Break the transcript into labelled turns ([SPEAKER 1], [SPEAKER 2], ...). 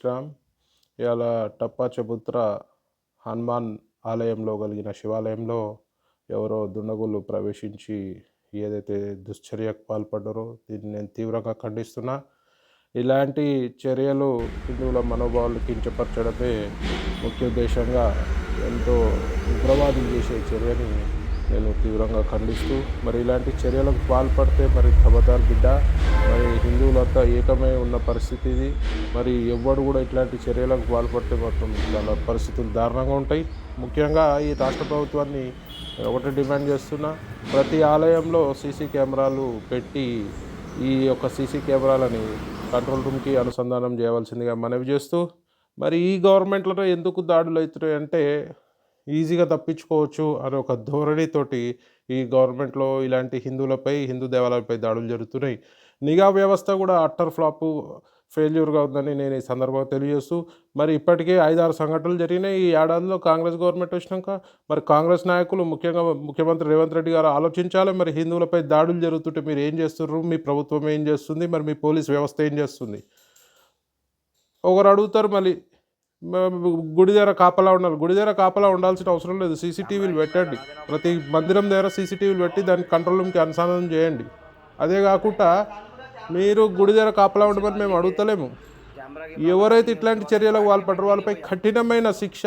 [SPEAKER 1] శ్రామ్ ఇవాళ టప్పా చబుత్ర హనుమాన్ ఆలయంలో కలిగిన శివాలయంలో ఎవరో దుండగులు ప్రవేశించి ఏదైతే దుశ్చర్యకు పాల్పడ్డారో దీన్ని నేను తీవ్రంగా ఖండిస్తున్నా. ఇలాంటి చర్యలు హిందువుల మనోభావాలు కించపరచడమే ముఖ్య ఉద్దేశంగా ఎంతో ఉగ్రవాదులు చేసే చర్యని నేను తీవ్రంగా ఖండిస్తూ మరి ఇలాంటి చర్యలకు పాల్పడితే మరి ఖబర్దార్ బిడ్డ మరి హిందువులంతా ఏకమై ఉన్న పరిస్థితి ఇది మరి ఎవ్వడు కూడా ఇట్లాంటి చర్యలకు పాల్పడితే మొత్తం వాళ్ళ పరిస్థితులు దారుణంగా ఉంటాయి. ముఖ్యంగా ఈ రాష్ట్ర ప్రభుత్వాన్ని ఒకటి డిమాండ్ చేస్తున్నా ప్రతి ఆలయంలో సీసీ కెమెరాలు పెట్టి ఈ యొక్క సీసీ కెమెరాలని కంట్రోల్ రూమ్కి అనుసంధానం చేయవలసిందిగా మనవి చేస్తూ మరి ఈ గవర్నమెంట్లో ఎందుకు దాడులు అవుతున్నాయి అంటే ఈజీగా తప్పించుకోవచ్చు అనే ఒక ధోరణితోటి ఈ గవర్నమెంట్లో ఇలాంటి హిందువులపై హిందూ దేవాలయాలపై దాడులు జరుగుతున్నాయి. నిఘా వ్యవస్థ కూడా అట్టర్ ఫ్లాప్ ఫెయిల్యూర్గా ఉందని నేను ఈ సందర్భంగా తెలియజేస్తూ మరి ఇప్పటికే ఐదారు సంఘటనలు జరిగినాయి. ఈ ఏడాదిలో కాంగ్రెస్ గవర్నమెంట్ వచ్చినాక మరి కాంగ్రెస్ నాయకులు ముఖ్యంగా ముఖ్యమంత్రి రేవంత్ రెడ్డి గారు ఆలోచించాలి మరి హిందువులపై దాడులు జరుగుతుంటే మీరు ఏం చేస్తున్నారు మీ ప్రభుత్వం ఏం చేస్తుంది? మరి మీ పోలీస్ వ్యవస్థ ఏం చేస్తుంది? ఒకరు అడుగుతారు మళ్ళీ గుడి దగ్గర కాపలా ఉండాలి. గుడి దగ్గర కాపలా ఉండాల్సిన అవసరం లేదు. సీసీటీవీలు పెట్టండి. ప్రతి మందిరం దగ్గర సీసీటీవీలు పెట్టి దాన్ని కంట్రోల్ రూమ్కి అనుసంధానం చేయండి. అదే కాకుండా మీరు గుడి దగ్గర కాపలా ఉండమని మేము అడుగుతలేము. ఎవరైతే ఇట్లాంటి చర్యలకు పాల్పడరో వాళ్ళపై కఠినమైన శిక్ష